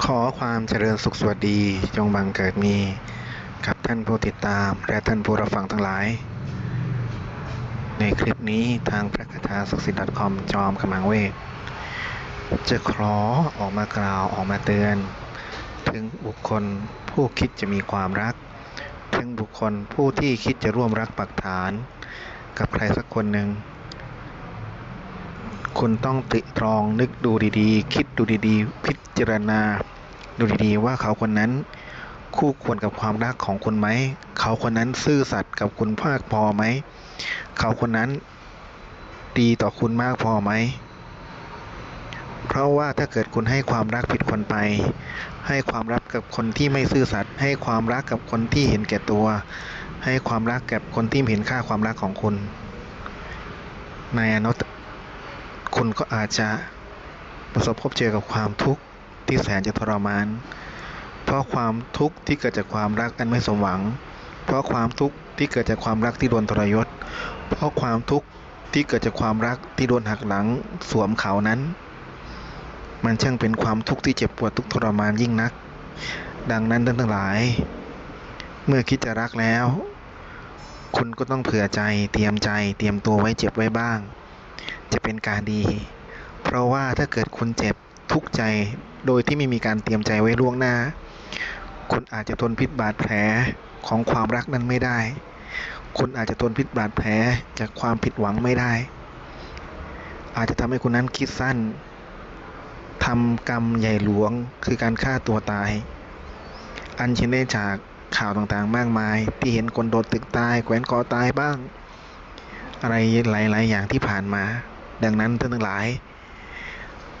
ขอความเจริญสุขสวัสดีจงบังเกิดมี กับท่านผู้ติดตามและท่านผู้รับฟังทั้งหลาย ในคลิปนี้ทางพระคาถาศักดิ์สิทธิ์ .com จอมขมังเวทจะขอออกมากล่าวออกมาเตือน ถึงบุคคลผู้คิดจะมีความรัก ถึงบุคคลผู้ที่คิดจะร่วมรักปักฐาน กับใครสักคนหนึ่ง คุณต้องตริตรองนึกดูดีๆ คิดดูดีๆ พิจารณา ดูดีๆ ว่าเขาคนนั้น คู่ควรกับความรักของคุณไหม เขาคนนั้นซื่อสัตย์กับคุณมากพอไหม เขาคนนั้นดีต่อคุณมากพอไหม เพราะว่าถ้าเกิดคุณให้ความรักผิดคนไป ให้ความรักกับคนที่ไม่ซื่อสัตย์ ให้ความรักกับคนที่เห็นแก่ตัว ให้ความรักกับคนที่ไม่เห็นค่าความรักของคุณในอนาคต คุณก็อาจจะประสบพบเจอกับความทุกข์ที่แสนจะทรมาน เพราะความทุกข์ที่เกิดจากความรักอันไม่สมหวัง เพราะความทุกข์ที่เกิดจากความรักที่โดนทรยศ เพราะความทุกข์ที่เกิดจากความรักที่โดนหักหลังสวมเขานั้น มันช่างเป็นความทุกข์ที่เจ็บปวดทุกทรมานยิ่งนัก ดังนั้นท่านทั้งหลาย เมื่อคิดจะรักแล้ว คุณก็ต้องเผื่อใจเตรียมใจเตรียมตัวไว้เจ็บไว้บ้าง จะเป็นการดี เพราะว่าถ้าเกิดคุณเจ็บทุกข์ใจโดยที่ไม่มีการเตรียมใจไว้ล่วงหน้า คุณอาจจะทนพิษบาดแผลของความรักนั้นไม่ได้ คุณอาจจะทนพิษบาดแผลจากความผิดหวังไม่ได้ อาจจะทำให้คุณนั้นคิดสั้นทำกรรมใหญ่หลวงคือการฆ่าตัวตาย อันเช่นได้จากข่าวต่างๆ มากมาย ที่เห็นคนโดดตึกตายแขวนคอตายบ้าง อะไรหลาย ๆ อย่างที่ผ่านมา ดังนั้นท่านทั้งหลาย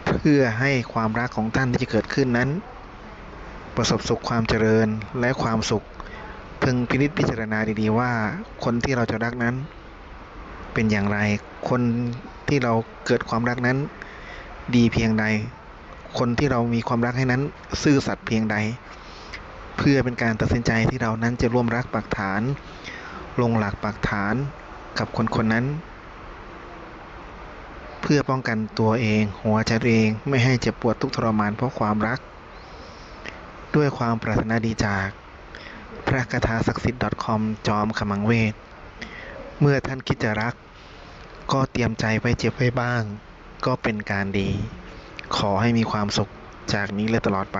เพื่อให้ความรักของท่านที่จะเกิดขึ้นนั้น ประสบสุขความเจริญและความสุข พึงพินิจพิจารณาดีๆว่า คนที่เราจะรักนั้น เป็นอย่างไร คนที่เราเกิดความรักนั้น ดีเพียงใด คนที่เรามีความรักให้นั้น ซื่อสัตย์เพียงใด เพื่อเป็นการตัดสินใจที่เรานั้นจะร่วมรักปักฐาน ลงหลักปักฐานกับคนคนนั้น เพื่อป้องกันตัวเอง หัวใจตัวเองไม่ให้เจ็บปวดทุกทรมานเพราะความรัก ด้วยความปรารถนาดีจาก พระคาถาศักดิ์สิทธิ์ .com จอมขมังเวท เมื่อท่านคิดจะรัก ก็เตรียมใจไว้เจ็บไว้บ้าง ก็เป็นการดี ขอให้มีความสุขจากนี้และตลอดไป